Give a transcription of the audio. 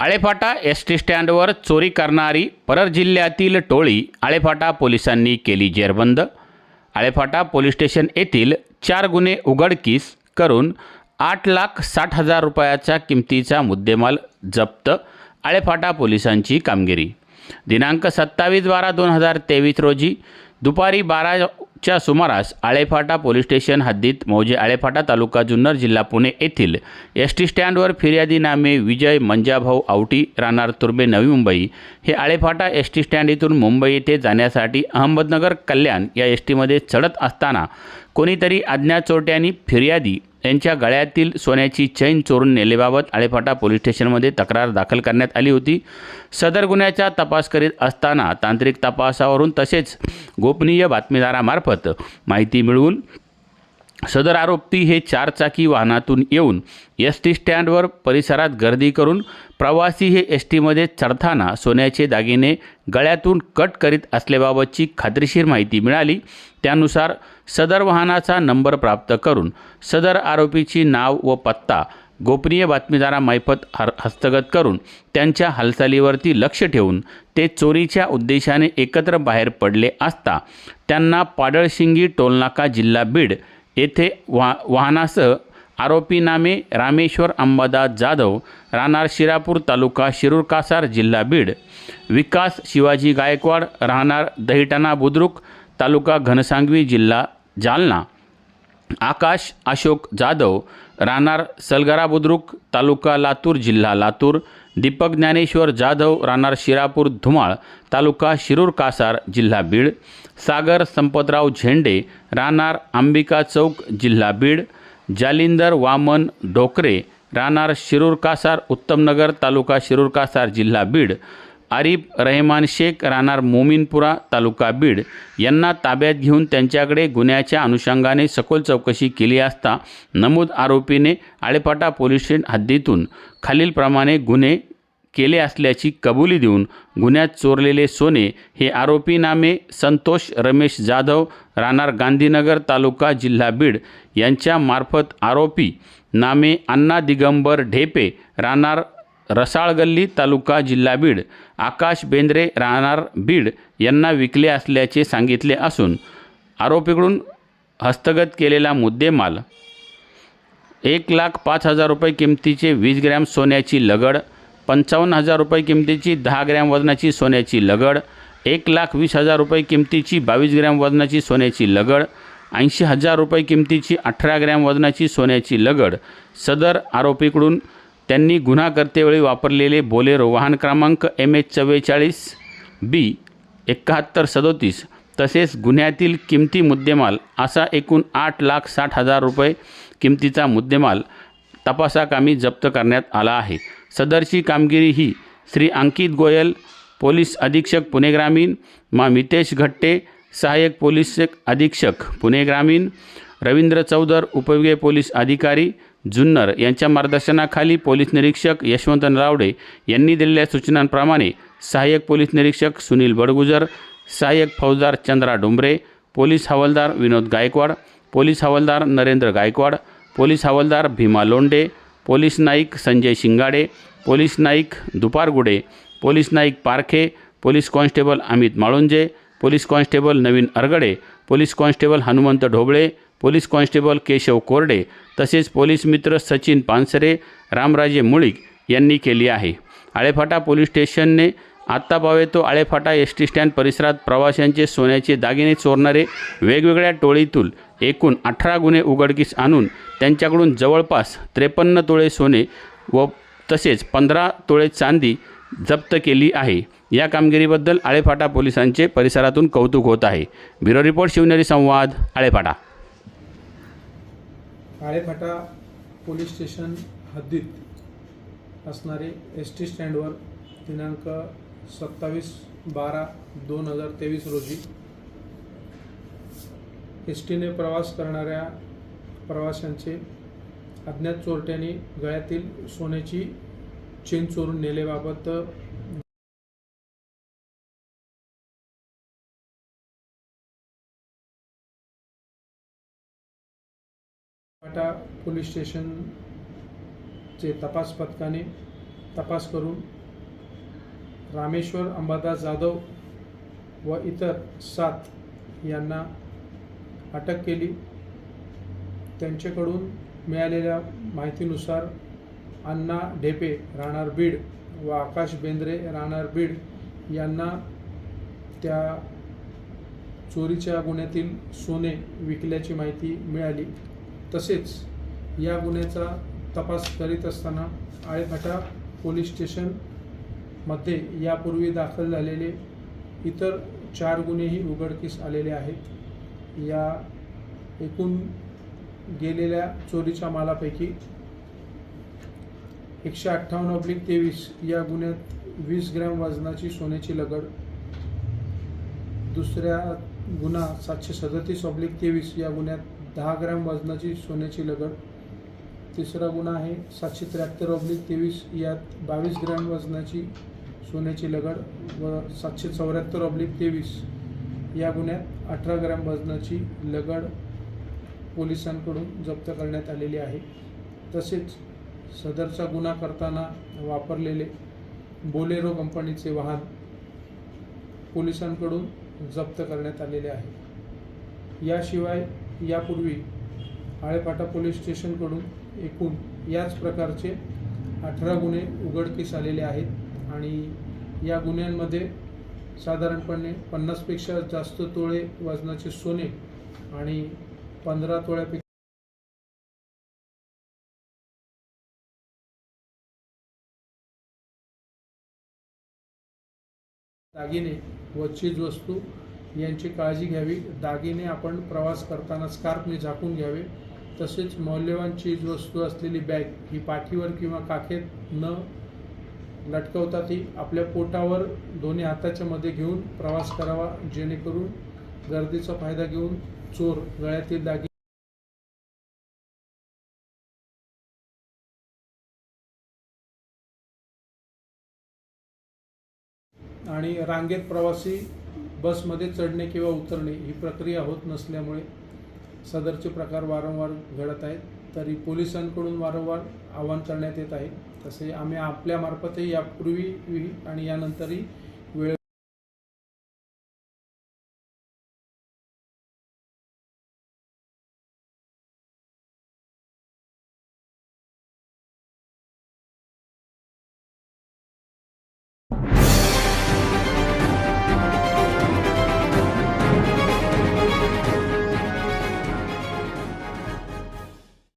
Alephata S T स्टँडवर चोरी करणारी परर जिल्ह्यातील टोळी आळेफाटा पोलिसांनी केली जेरबंद. आळेफाटा पोलीस स्टेशन येथील चार गुन्हे उघडकीस करून आठ लाख साठ हजार रुपयाच्या किमतीचा मुद्देमाल जप्त आळेफाटा पोलिसांची कामगिरी. दिनांक सत्तावीस बारा दोन हजार तेवीस रोजी दुपारी बारा च्या सुमारास आळेफाटा पोलीस स्टेशन हद्दीत मौजे आळेफाटा तालुका जुन्नर जिल्हा पुणे येथील एस टी स्टँडवर फिर्यादी नामे विजय मंजाभाऊ आवटी राहणार तुर्बे नवी मुंबई हे आळेफाटा एस टी स्टँड येथून मुंबई येथे जाण्यासाठी अहमदनगर कल्याण या एस टीमध्ये चढत असताना कोणीतरी अज्ञात चोरट्यांनी फिर्यादी यांच्या गळ्यातील सोन्याची चैन चोरून नेलेबाबत आळेफाटा पोलीस स्टेशनमध्ये तक्रार दाखल करण्यात आली होती. सदर गुन्ह्याचा तपास करीत असताना तांत्रिक तपासावरून तसेच गोपनीय बातमीदारामार्फत माहिती मिळवून सदर आरोपी हे चारचाकी वाहनातून येऊन एस टी स्टँडवर परिसरात गर्दी करून प्रवासी हे एस टीमध्ये चढताना सोन्याचे दागिने गळ्यातून कट करीत असल्याबाबतची खात्रीशीर माहिती मिळाली. त्यानुसार सदर वाहनाचा नंबर प्राप्त करून सदर आरोपीची नाव व पत्ता गोपनीय बातमीदारामार्फत हर हस्तगत करून त्यांच्या हालचालीवरती लक्ष ठेवून ते चोरीच्या उद्देशाने एकत्र बाहेर पडले असता त्यांना पाडळशिंगी टोलनाका जिल्हा बीड येथे वा वाहनासह आरोपी नामे रामेश्वर अंबादास जाधव राहणार शिरापूर तालुका शिरूर कासार जिल्हा बीड विकास शिवाजी गायकवाड राहणार दहिटाणा बुद्रुक तालुका घनसांगवी जिल्हा जालना आकाश अशोक जाधव राहणार सलगरा बुद्रुक तालुका लातूर जिल्हा लातूर दीपक ज्ञानेश्वर जाधव राहणार शिरापूर धुमाळ तालुका शिरूर कासार जिल्हा बीड सागर संपतराव झेंडे राहणार अंबिका चौक जिल्हा बीड जालिंदर वामन ढोकरे राहणार शिरूर कासार उत्तमनगर तालुका शिरूर कासार जिल्हा बीड आरिफ रहमान शेख राहणार मोमीनपुरा तालुका बीड यांना ताब्यात घेऊन त्यांच्याकडे गुन्ह्याच्या अनुषंगाने सखोल चौकशी केली असता नमूद आरोपीने आळेपाटा पोलीस स्टेशन हद्दीतून खालीलप्रमाणे गुन्हे केले असल्याची कबुली देऊन गुन्ह्यात चोरलेले सोने हे आरोपी नामे संतोष रमेश जाधव राहणार गांधीनगर तालुका जिल्हा बीड यांच्यामार्फत आरोपी नामे अण्णा दिगंबर ढेपे राहणार रसाळगल्ली तालुका जिल्हा बीड. आकाश बेंद्रे राहणार बीड यांना विकले असल्याचे सांगितले असून आरोपीकडून हस्तगत केलेला मुद्देमाल. एक लाख पाच हजार रुपये किमतीचे वीस ग्रॅम सोन्याची लगड पंचावन्न हजार रुपये किमतीची दहा ग्रॅम वजनाची सोन्याची लगड एक लाख वीस हजार रुपये किमतीची बावीस ग्रॅम वजनाची सोन्याची लगड ऐंशी हजार रुपये किमतीची अठरा ग्रॅम वजनाची सोन्याची लगड सदर आरोपीकडून त्यांनी गुन्हा करतेवेळी वापरलेले बोलेरो वाहन क्रमांक एम एच चव्वेचाळीस बी एकाहत्तर सदोतीस तसेच गुन्ह्यातील किमती मुद्देमाल असा एकूण आठ लाख साठ हजार रुपये किमतीचा मुद्देमाल तपासाकामी जप्त करण्यात आला आहे. सदरची कामगिरी ही श्री अंकित गोयल पोलीस अधीक्षक पुणे ग्रामीण मा मितेश घट्टे सहाय्यक पोलीस अधीक्षक पुणे ग्रामीण रवींद्र चौधर उपविभागीय पोलीस अधिकारी जुन्नर यांच्या मार्गदर्शनाखाली पोलीस निरीक्षक यशवंत रावडे यांनी दिलेल्या सूचनांप्रमाणे सहाय्यक पोलीस निरीक्षक सुनील बडगुजर सहाय्यक फौजदार चंद्रा डोंबरे पोलीस हवालदार विनोद गायकवाड पोलीस हवालदार नरेंद्र गायकवाड पोलीस हवालदार Bhima Londe police Naik Sanjay Shingade police Naik Dupargude police Naik Parkhe police constable Amit Malunje police constable Navin Argade police constable Hanumant Dhoble police constable Keshav Korde तसेच पोलीस मित्र सचिन पानसरे रामराजे मुळीक यांनी केली आहे. आळेफाटा पोलीस स्टेशनने आत्ता पावेतो आळेफाटा एस टी स्टँड परिसरात प्रवाशांचे सोन्याचे दागिने चोरणारे वेगवेगळ्या टोळीतून एकूण अठरा गुन्हे उघडकीस आणून त्यांच्याकडून जवळपास त्रेपन्न तोळे सोने व तसेच पंधरा तोळे चांदी जप्त केली आहे. या कामगिरीबद्दल आळेफाटा पोलिसांचे परिसरातून कौतुक होत आहे. ब्युरो रिपोर्ट शिवनेरी संवाद आळेफाटा. आळेफाटा पोलीस स्टेशन हद्दीत असणारे एस टी स्टँडवर दिनांक सत्तावीस बारा दोन हजार तेवीस रोजी एस टीने प्रवास करणाऱ्या प्रवाशांचे अज्ञात चोरट्याने गळ्यातील सोन्याची चेन चोरून नेल्याबाबत पोलीस पोलीस स्टेशनचे तपास पथकाने तपास करून रामेश्वर अंबादास जाधव व इतर सात यांना अटक केली. त्यांच्याकडून मिळालेल्या माहितीनुसार अण्णा ढेपे राहणार बीड व आकाश बेंद्रे राहणार बीड यांना त्या चोरीच्या गुन्ह्यातील सोने विकल्याची माहिती मिळाली. तसेच या गुन्ह्याचा तपास करीत असताना आळेफाटा पोलीस स्टेशनमध्ये यापूर्वी दाखल झालेले इतर चार गुन्हेही उघडकीस आलेले आहेत. या एकूण गेलेल्या चोरीच्या मालापैकी एकशे अठ्ठावन्न ऑब्लिक तेवीस या गुन्ह्यात वीस ग्रॅम वजनाची सोन्याची लगड. दुसऱ्या गुन्हा सातशे सदतीस ऑब्लिक तेवीस या गुन्ह्यात दहा ग्रॅम वजनाची सोन्याची लगड. तिसरा गुन्हा आहे सातशे त्र्याहत्तर ऑब्लिक तेवीस यात बावीस ग्रॅम वजनाची सोन्याची लगड व सातशे चौऱ्याहत्तर ऑब्लिक तेवीस या गुन्ह्यात अठरा ग्रॅम वजनाची लगड पोलिसांकडून जप्त करण्यात आलेली आहे. तसेच सदरचा गुन्हा करताना वापरलेले बोलेरो कंपनीचे वाहन पोलिसांकडून जप्त करण्यात आलेले आहे. याशिवाय यापूर्वी आळेपाटा पोलीस स्टेशनकडून एकूण याच प्रकारचे अठरा गुन्हे उघडकीस आलेले आहेत आणि या गुन्ह्यांमध्ये साधारणपणे पन्नासपेक्षा जास्त तोळे वजनाचे सोने आणि पंधरा तोळ्यापेक्षा दागिने व चीजवस्तू यांची काळजी घ्यावी. दागिने आपण प्रवास करताना स्कार्फने झाकून घ्यावे. तसेच मौल्यवान चीजवस्तू असलेली बॅग ही पाठीवर किंवा काखेत न लटकवता ती आपल्या पोटावर दोन्ही हाताच्या मध्ये घेऊन प्रवास करावा जेणेकरून गर्दीचा फायदा घेऊन चोर गळ्यातील दागिने आणि रांगेत प्रवासी बसमध्ये चढणे किंवा उतरणे ही प्रक्रिया होत नसल्यामुळे सदरचे प्रकार वारंवार घडत आहेत. तरी पोलिसांकडून वारंवार आव्हान करण्यात येत आहे. तसे आम्ही आपल्यामार्फतही यापूर्वी आणि यानंतरही